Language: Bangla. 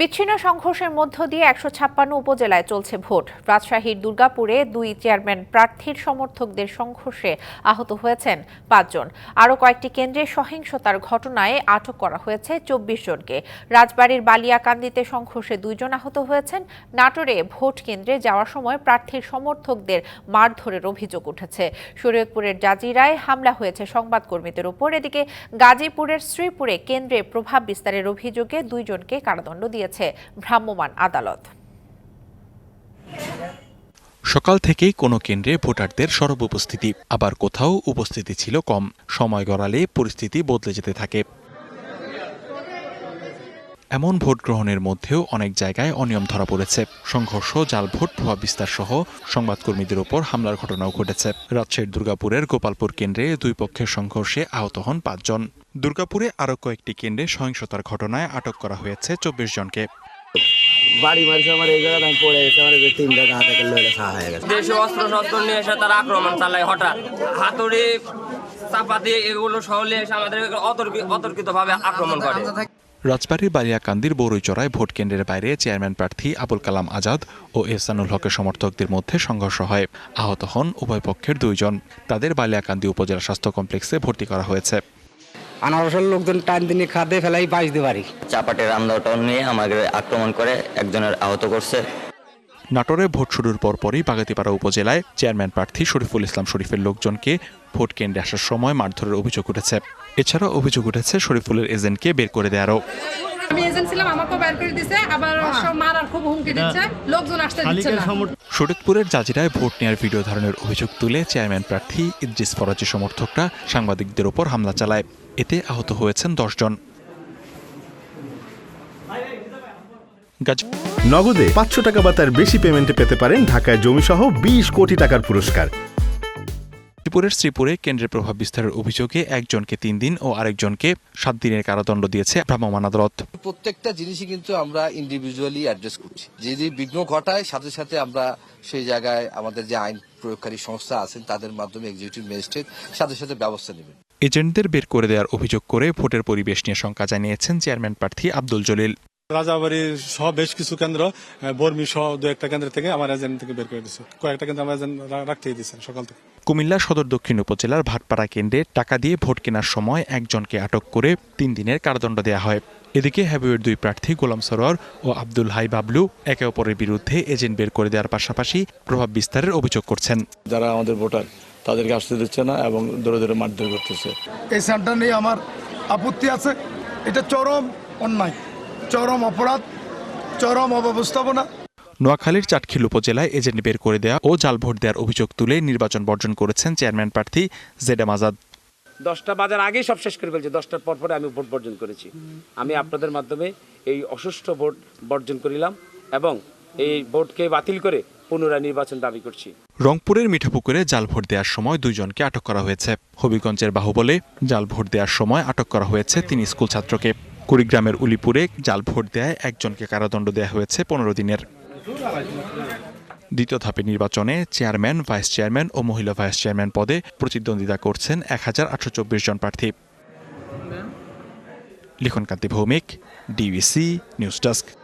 বিচ্ছিন্ন সংঘর্ষের মধ্য দিয়ে একশো ছাপ্পান্ন উপজেলায় চলছে ভোট। রাজশাহীর দুর্গাপুরে দুই চেয়ারম্যান প্রার্থীর সমর্থকদের সংঘর্ষে আহত হয়েছেন পাঁচজন। আরও কয়েকটি কেন্দ্রে সহিংসতার ঘটনায় আটক করা হয়েছে চব্বিশ জনকে। রাজবাড়ির বালিয়াকান্দিতে সংঘর্ষে দুইজন আহত হয়েছেন। নাটোরে ভোট কেন্দ্রে যাওয়ার সময় প্রার্থীর সমর্থকদের মারধরের অভিযোগ উঠেছে। শরীয়তপুরের জাজিরায় হামলা হয়েছে সংবাদকর্মীদের উপর এদিকে গাজীপুরের শ্রীপুরে কেন্দ্রে প্রভাব বিস্তারের অভিযোগে দুইজনকে কারাদণ্ড দিয়েছে ভ্রাম্যমাণ আদালত। সকাল থেকেই কোনো কেন্দ্রে ভোটারদের সরব উপস্থিতি। আবার কোথাও উপস্থিতি ছিল কম। সময় গড়ালে পরিস্থিতি বদলে যেতে থাকে। এমন ভোট গ্রহণের মধ্যেও অনেক জায়গায় অনিয়ম ধরা পড়েছে। সংঘর্ষ জাল ভোট প্রভাব বিস্তার সহ সংবাদকর্মীদের ওপর হামলার ঘটনাও ঘটেছে। রাজশাহীর দুর্গাপুরের গোপালপুর কেন্দ্রে দুই পক্ষের সংঘর্ষে আহত হন পাঁচজন। দুর্গাপুরে আরও কয়েকটি কেন্দ্রে সহিংসতার ঘটনায় আটক করা হয়েছে চব্বিশ জনকে। বাড়ি মারিছে আমার এই জায়গায় আমি পড়ে গেছে আমার তিনটা গা লইলে সাহা হয়ে গেছে। দেশে অস্ত্র শস্ত্র নিয়ে এসে তারা আক্রমণ চালায় হঠাৎ। হাতুড়ি চাপাতি এগুলো সহ এসে আমাদের অতর্কিত আক্রমণ করে। রাজবাড়ীর বালিয়াকান্দির বরুইচড়ায় ভোট কেন্দ্রের বাইরে চেয়ারম্যান প্রার্থী আবুল কালাম আজাদ ও এহসানুল হকের সমর্থকদের মধ্যে সংঘর্ষ হয়। আহত হন উভয় পক্ষের দুইজন। তাদের বালিয়াকান্দি উপজেলা স্বাস্থ্য কমপ্লেক্সে ভর্তি করা হয়েছে। আনারসের লোকজন টান দিনে খাদে ফেলাই বাইশ দিবারি চাপাটের আমদাওয়াটা নিয়ে আমাকে আক্রমণ করে একজনের আহত করছে। নাটোরে ভোট শুরুর পরপরই বাগাতিপাড়া উপজেলায় চেয়ারম্যান প্রার্থী শরীফুল ইসলাম শরীফের লোকজনকে ভোট কেন্দ্রে আসার সময় মারধরের অভিযোগ উঠেছে। এছাড়া অভিযোগ উঠেছে শরীফুলের এজেন্টকে বের করে দেওয়ারও আমি এজেন্ট ছিলাম আমাকেও বের করে দিছে আবার মারার খুব হুমকি দিচ্ছে লোকজন আসতে দিচ্ছে না। শরীয়তপুরের জাজিরায় ভোট নেওয়ার ভিডিও ধারণের অভিযোগ তুলে চেয়ারম্যান প্রার্থী ইদ্রিস ফরাজি সমর্থকরা সাংবাদিকদের ওপর হামলা চালায়। এতে আহত হয়েছেন দশজন গাজী নগদে পাঁচশো টাকা বা তার বেশি পেমেন্টে পেতে পারেন ঢাকায় জমিসহ বিশ কোটি টাকার পুরস্কার। গাজীপুরের শ্রীপুরে কেন্দ্রের প্রভাব বিস্তারের অভিযোগে একজনকে তিন দিন ও আরেকজনকে সাত দিনের কারাদণ্ড দিয়েছে ভ্রাম্যমাণ আদালত। প্রত্যেকটা জিনিসই কিন্তু আমরা ইন্ডিভিজুয়ালি অ্যাড্রেস করছি। যদি বিঘ্ন ঘটায় সাথে সাথে আমরা সেই জায়গায় আমাদের যে আইন প্রয়োগকারী সংস্থা আছেন তাদের মাধ্যমে এক্সিকিউটিভ ম্যাজিস্ট্রেট সাথে সাথে ব্যবস্থা নেবেন। এজেন্টদের বের করে দেওয়ার অভিযোগ করে ভোটের পরিবেশ নিয়ে শঙ্কা জানিয়েছেন চেয়ারম্যান প্রার্থী আব্দুল জলিল। রাজাবাড়ির সহ বেশ কিছু কেন্দ্র বর্মি সহ দু একটা কেন্দ্র থেকে আমার এজেন্ট থেকে বের করে দিচ্ছে কয়েকটা কেন্দ্র আমার এজেন্ট রাখতে রাখতেই দিচ্ছেন সকাল থেকে। কুমিল্লা সদর দক্ষিণ উপজেলার ভাটপাড়া কেন্দ্রে টাকা দিয়ে ভোট কেনার সময় একজনকে আটক করে তিন দিনের কারাদণ্ড দেওয়া হয়। এদিকে হ্যাবিওয়ের দুই প্রার্থী গোলাম সরোয়ার ও আব্দুল হাই বাবলু একে অপরের বিরুদ্ধে এজেন্ট বের করে দেওয়ার পাশাপাশি প্রভাব বিস্তারের অভিযোগ করছেন। যারা আমাদের ভোটার তাদেরকে আসতে দিচ্ছে না এবং দূরে দূরে মারধর করতেছে। এই সেন্টার নিয়ে আমার আপত্তি আছে। এটা চরম অন্যায়। চরম অপরাধ চরম অব্যবস্থাপনা। নোয়াখালীর চাটখিল উপজেলায় এজেন্ট বের করে দেওয়া ও জাল ভোট দেওয়ার অভিযোগ তুলে নির্বাচন বর্জন করেছেন চেয়ারম্যান প্রার্থী জেডেম আজাদ। দশটা বাজার আগেই সব শেষ করে ফেলছে দশটার পর পরে আমি ভোট বর্জন করেছি। আমি আপনাদের মাধ্যমে এই অসুস্থ ভোট বর্জন করিলাম এবং এই ভোটকে বাতিল করে পুনরায় নির্বাচন দাবি করছি। রংপুরের মিঠাপুকুরে জাল ভোট দেওয়ার সময় দুইজনকে আটক করা হয়েছে। হবিগঞ্জের বাহুবলে জাল ভোট দেওয়ার সময় আটক করা হয়েছে তিন স্কুল ছাত্রকে। কুড়িগ্রামের উলিপুরে জাল ভোট দেয় একজনকে কারাদণ্ড দেওয়া হয়েছে পনেরো দিনের। দ্বিতীয় ধাপে নির্বাচনে চেয়ারম্যান, ভাইস চেয়ারম্যান ও মহিলা ভাইস চেয়ারম্যান পদে প্রতিদ্বন্দ্বিতা করছেন এক হাজার আটশো চব্বিশ জন প্রার্থী। Likhankanti Bhowmik, DBC news desk.